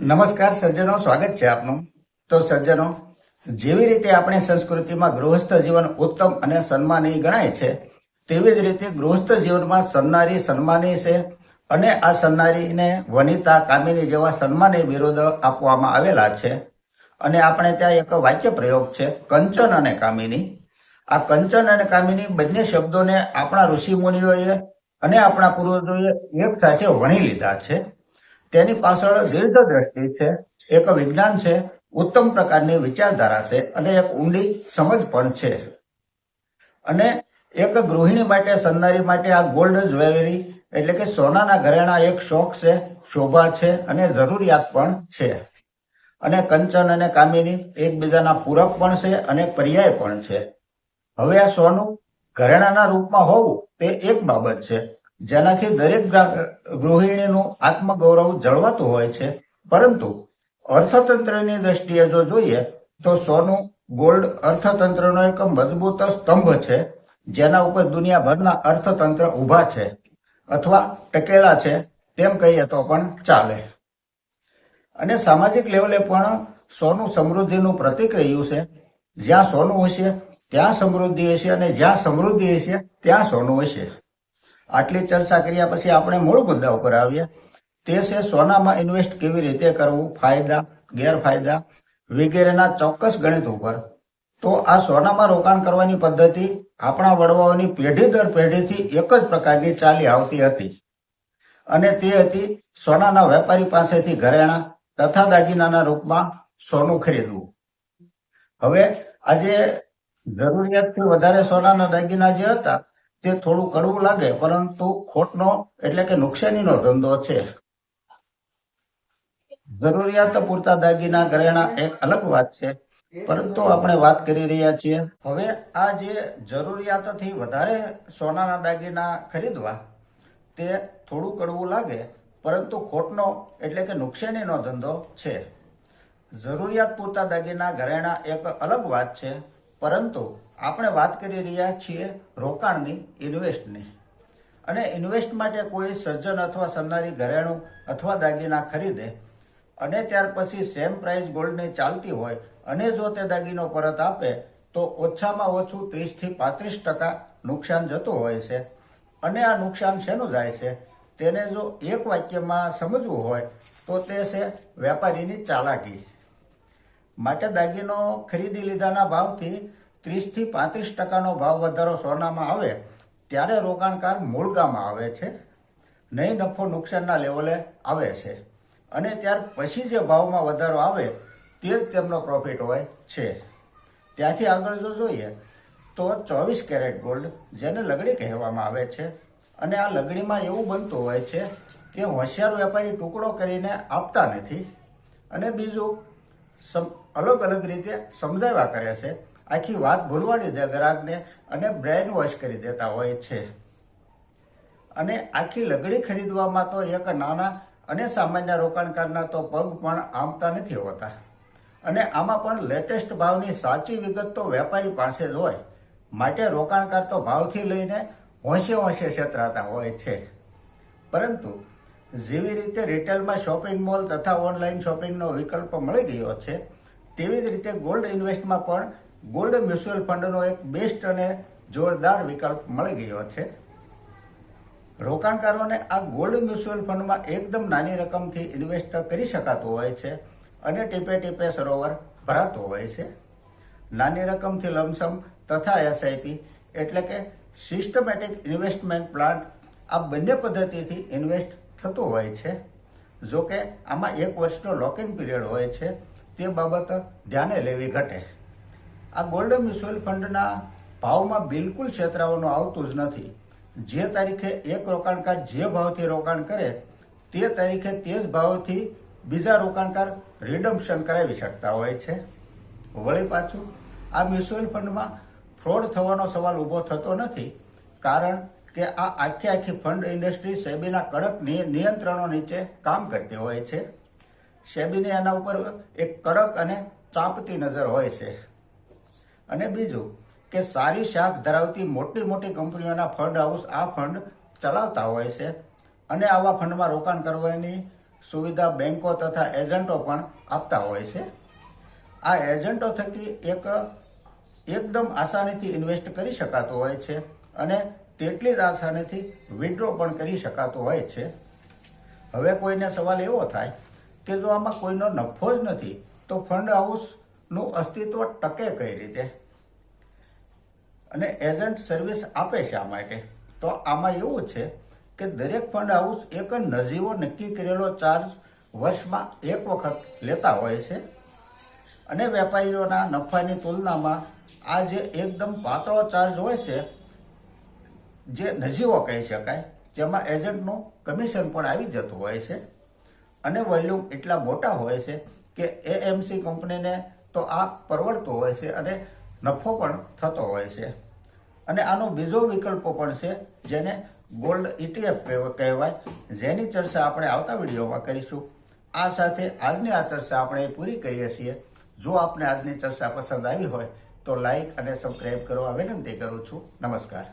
નમસ્કાર સજ્જનો, સ્વાગત છે આપનું. તો સજ્જનો, જેવી રીતે આપણી સંસ્કૃતિમાં ગૃહસ્થ જીવન ઉત્તમ અને સન્માનીય ગણાય છે, તેવી જ રીતે ગૃહસ્થ જીવનમાં સન્નારી સન્માનીય છે અને આ સન્નારીને વનિતા, કામિની જેવા સન્માનીય વિરોધ આપવામાં આવેલા છે. અને આપણે ત્યાં એક વાક્ય પ્રયોગ છે, કંચન અને કામિની. આ કંચન અને કામિની બંને શબ્દોને આપણા ઋષિ મુનિઓએ અને આપણા પૂર્વજોએ એક સાથે વણી લીધા છે. તેની પાછળ દીર્ઘ દ્રષ્ટિ છે, એક વિજ્ઞાન છે, ઉત્તમ પ્રકારની વિચારધારા છે અને એક ઊંડી સમજ પણ છે. અને એક ગૃહિણી માટે, સન્નારી માટે આ ગોલ્ડ જ્વેલરી, એટલે કે સોનાના ઘરેણા એક શોખ છે, શોભા છે અને જરૂરિયાત પણ છે. અને કંચન અને કામિની એકબીજાના પૂરક પણ છે અને પર્યાય પણ છે. હવે આ સોનું ઘરેણાના રૂપમાં હોવું તે એક બાબત છે. જેનાથી દરેક ગૃહિણીનું આત્મગૌરવ જળવાતું હોય છે. પરંતુ અર્થતંત્રની દ્રષ્ટિએ જો જોઈએ, તો સોનું, ગોલ્ડ અર્થતંત્રનો એક મજબૂત સ્તંભ છે, જેના ઉપર દુનિયાભરના અર્થતંત્ર ઊભા છે અથવા ટકેલા છે, તેમ કહીએ તો પણ ચાલે. અને સામાજિક લેવલે પણ સોનું સમૃદ્ધિનું પ્રતીક રહ્યું છે. જ્યાં સોનું હશે, ત્યાં સમૃદ્ધિ હશે અને જ્યાં સમૃદ્ધિ હશે, ત્યાં સોનું હશે. આટલી ચર્ચા કર્યા પછી આપણે મૂળ મુદ્દા ઉપર આવ્યા તે છે સોનામાં ઇન્વેસ્ટ કેવી રીતે કરવું, ફાયદા, ગેરફાયદા વગેરેના ચોક્કસ ગણિત ઉપર. તો આ સોનામાં રોકાણ કરવાની પદ્ધતિ આપણા વડવાઓની પેઢી દર પેઢીથી એક જ પ્રકારની ચાલી આવતી હતી. અને તે હતી સોનાના વેપારી પાસેથી ઘરેણા તથા દાગીનાના રૂપમાં સોનું ખરીદવું. હવે આજે જરૂરિયાતથી વધારે સોનાના દાગીના જે હતા તે થોડું કડવું લાગે, પરંતુ ખોટનો એટલે કે નુકસાનીનો ધંધો છે. જરૂરિયાત પૂરતા દાગીના ઘરેણા એક અલગ વાત છે, પરંતુ આપણે વાત કરી રહ્યા છીએ. હવે આ જે જરૂરિયાતથી વધારે સોનાના દાગીના ખરીદવા, તે થોડું કડવું લાગે, પરંતુ ખોટનો એટલે કે નુકસાનીનો ધંધો છે. જરૂરિયાત પૂરતા દાગીના ઘરેણા એક અલગ વાત છે, પરંતુ આપણે વાત કરી રહ્યા છીએ રોકાણની ઇન્વેસ્ટની અને ઇન્વેસ્ટ માટે કોઈ સજ્જન અથવા સન્નારી ઘરેણું અથવા દાગીના ખરીદે અને ત્યાર પછી સેમ પ્રાઇસ ગોલ્ડની ચાલતી હોય અને જો તે દાગીનો પરત આપે, તો ઓછામાં ઓછું ત્રીસથી પાંત્રીસ ટકા નુકસાન જતું હોય છે. અને આ નુકસાન શેનું જાય છે? તેને જો એક વાક્યમાં સમજવું હોય, તો તે છે વેપારીની ચાલાકી. માટે દાગીનો ખરીદી લીધાના ભાવથી ત્રીસથી પાંત્રીસ ટકાનો ભાવ વધારો સોનામાં આવે, ત્યારે રોકાણકાર મૂળગામાં આવે છે. નહીં નફો નુકસાનના લેવલે આવે છે. અને ત્યાર પછી જે ભાવમાં વધારો આવે, તે જ તેમનો પ્રોફિટ હોય છે. ત્યાંથી આગળ જો જોઈએ, તો ચોવીસ કેરેટ ગોલ્ડ જેને લગડી કહેવામાં આવે છે. અને આ લગડીમાં એવું બનતું હોય છે કે હોશિયાર વેપારી ટુકડો કરીને આપતા નથી. અને બીજું સમ, અલગ અલગ રીતે સમજાવ્યા કરે છે આખી વાત ભૂલવાડી દે, ગ્રાહકને અને બ્રેન વોશ કરી દેતા હોય છે. અને આખી લગડી ખરીદવામાં તો એક નાના અને સામાન્ય રોકાણકારના તો પગ પણ આમતા નથી હોતા. અને આમાં પણ લેટેસ્ટ ભાવની સાચી વિગત તો વેપારી પાસે જ હોય. માટે રોકાણકાર તો ભાવથી લઈને હોંશે હોંશે છેતરાતા હોય છે. પરંતુ જેવી રીતે રિટેલમાં શોપિંગ મોલ તથા ઓનલાઈન શોપિંગનો વિકલ્પ મળી ગયો છે, તેવી જ રીતે ગોલ્ડ ઇન્વેસ્ટમાં પણ ગોલ્ડ મ્યુચ્યુઅલ ફંડનો એક બેસ્ટ અને જોરદાર વિકલ્પ મળી ગયો છે. રોકાણકારોને આ ગોલ્ડ મ્યુચ્યુઅલ ફંડમાં એકદમ નાની રકમથી ઇન્વેસ્ટ કરી શકાતું હોય છે અને ટીપે ટીપે સરોવર ભરાતું હોય છે. નાની રકમથી લમસમ તથા એસઆઈપી એટલે કે સિસ્ટમેટિક ઇન્વેસ્ટમેન્ટ પ્લાન આ બંને પદ્ધતિથી ઇન્વેસ્ટ થતું હોય છે. જો કે આમાં એક વર્ષનો લોકિન પીરિયડ હોય છે. તે બાબત ધ્યાને લેવી ઘટે. આ ગોલ્ડ મ્યુચ્યુઅલ ફંડના ભાવમાં બિલકુલ છેતરાવાનું આવતું જ નથી. જે તારીખે એક રોકાણકાર જે ભાવથી રોકાણ કરે, તે તારીખે તે જ ભાવથી બીજા રોકાણકાર રિડમ્પશન કરાવી શકતા હોય છે. વળી પાછું આ મ્યુચ્યુઅલ ફંડમાં ફ્રોડ થવાનો સવાલ ઊભો થતો નથી, કારણ કે આ આખી આખી ફંડ ઇન્ડસ્ટ્રી સેબીના કડક નિયંત્રણો નીચે કામ કરતી હોય છે. સેબીની એના ઉપર એક કડક અને ચાંપતી નજર હોય છે. અને બીજું કે સારી શાખ ધરાવતી મોટી મોટી કંપનીઓના ફંડ હાઉસ આ ફંડ ચલાવતા હોય છે. અને આવા ફંડમાં રોકાણ કરવાની સુવિધા બેંકો તથા એજન્ટો પણ આપતા હોય છે. આ એજન્ટો થકી એક એકદમ આસાનીથી ઇન્વેસ્ટ કરી શકાતું હોય છે અને તેટલી જ આસાનીથી વિડ્રો પણ કરી શકાતું હોય છે. હવે કોઈને સવાલ એવો થાય કે જો આમાં કોઈનો નફો જ નથી, તો ફંડ હાઉસનું અસ્તિત્વ ટકે કઈ રીતે? અને એજન્ટ સર્વિસ આપે શા માટે? તો આમાં એવું છે કે દરેક ફંડ હાઉસ એક નજીવો નક્કી કરેલો ચાર્જ વર્ષમાં એક વખત લેતા હોય છે. અને વેપારીઓના નફાની તુલનામાં આ જે એકદમ પાતળો ચાર્જ હોય છે, જે નજીવો કહી શકાય જેમાં એજન્ટનું કમિશન પણ આવી જતું હોય છે. અને વોલ્યુમ એટલા મોટા હોય છે કે એએમસી કંપનીને તો આ પરવડતો હોય છે અને નફો પણ થતો હોય છે. અને આનો બીજો વિકલ્પો પણ છે, જેને ગોલ્ડ ઇટીએફ કહેવાય. જેની ચર્ચા આપણે આવતા વિડીયોમાં કરીશું. આ સાથે આજની આ ચર્ચા આપણે પૂરી કરીએ છીએ. જો આપને આજની ચર્ચા પસંદ આવી હોય, તો લાઈક અને સબસ્ક્રાઈબ કરવા વિનંતી કરું છું. નમસ્કાર.